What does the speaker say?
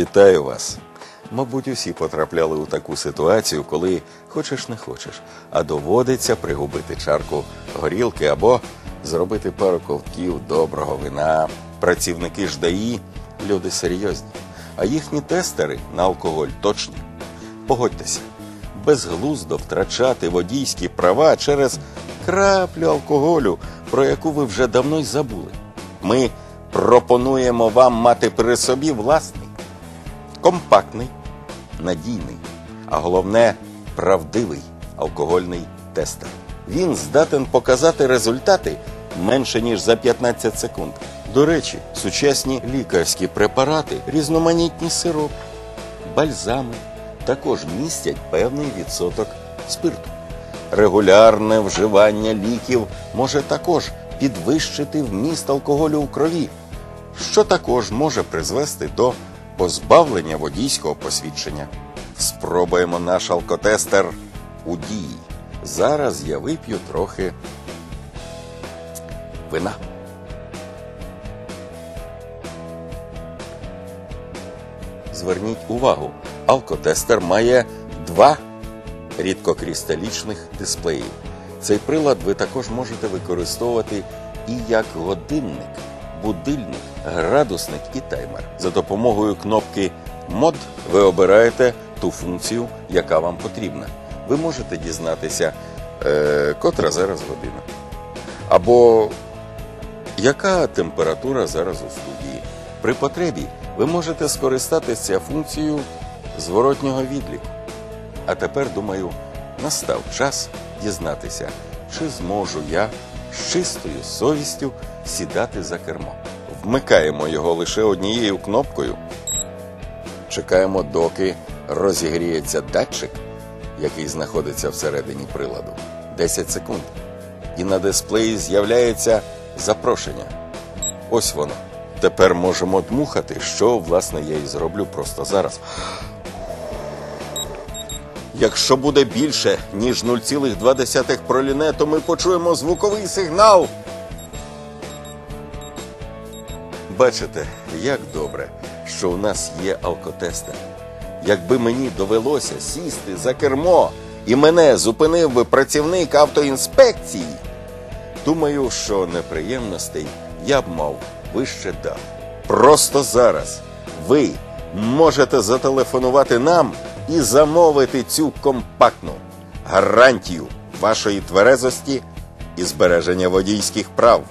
Вітаю вас. Мабуть, усі потрапляли у таку ситуацію, коли хочеш не хочеш, а доводиться пригубити чарку горілки або зробити пару ковтків доброго вина. Працівники ж ДАІ – люди серйозні, а їхні тестери на алкоголь точні. Погодьтеся, безглуздо втрачати водійські права через краплю алкоголю, про яку ви вже давно й забули. Ми пропонуємо вам мати при собі власний, компактний, надійний, а головне правдивий алкогольний тестер. Він здатен показати результати менше ніж за 15 секунд. До речі, сучасні лікарські препарати, різноманітні сиропи, бальзами також містять певний відсоток спирту. Регулярне вживання ліків може також підвищити вміст алкоголю у крові, що також може призвести до позбавлення водійського посвідчення. Спробуємо наш алкотестер у дії. Зараз я вип'ю трохи вина. Зверніть увагу, алкотестер має два рідкокристалічних дисплеї. Цей прилад ви також можете використовувати і як годинник, будильник, градусник і таймер. За допомогою кнопки мод ви обираєте ту функцію, яка вам потрібна. Ви можете дізнатися, е, котра зараз година. Або яка температура зараз у студії. При потребі ви можете скористатися функцією зворотнього відліку. А тепер, думаю, настав час дізнатися, чи зможу я з чистою совістю сідати за кермо. Вмикаємо його лише однією кнопкою. Чекаємо, доки розігріється датчик, який знаходиться всередині приладу. 10 секунд. І на дисплеї з'являється запрошення. Ось воно. Тепер можемо дмухати, що, власне, я і зроблю просто зараз. Якщо буде більше, ніж 0,2 проліне, то ми почуємо звуковий сигнал. Бачите, як добре, що у нас є алкотестер. Якби мені довелося сісти за кермо і мене зупинив би працівник автоінспекції, думаю, що неприємностей я б мав вище дав. Просто зараз ви можете зателефонувати нам і замовити цю компактну гарантію вашої тверезості і збереження водійських прав.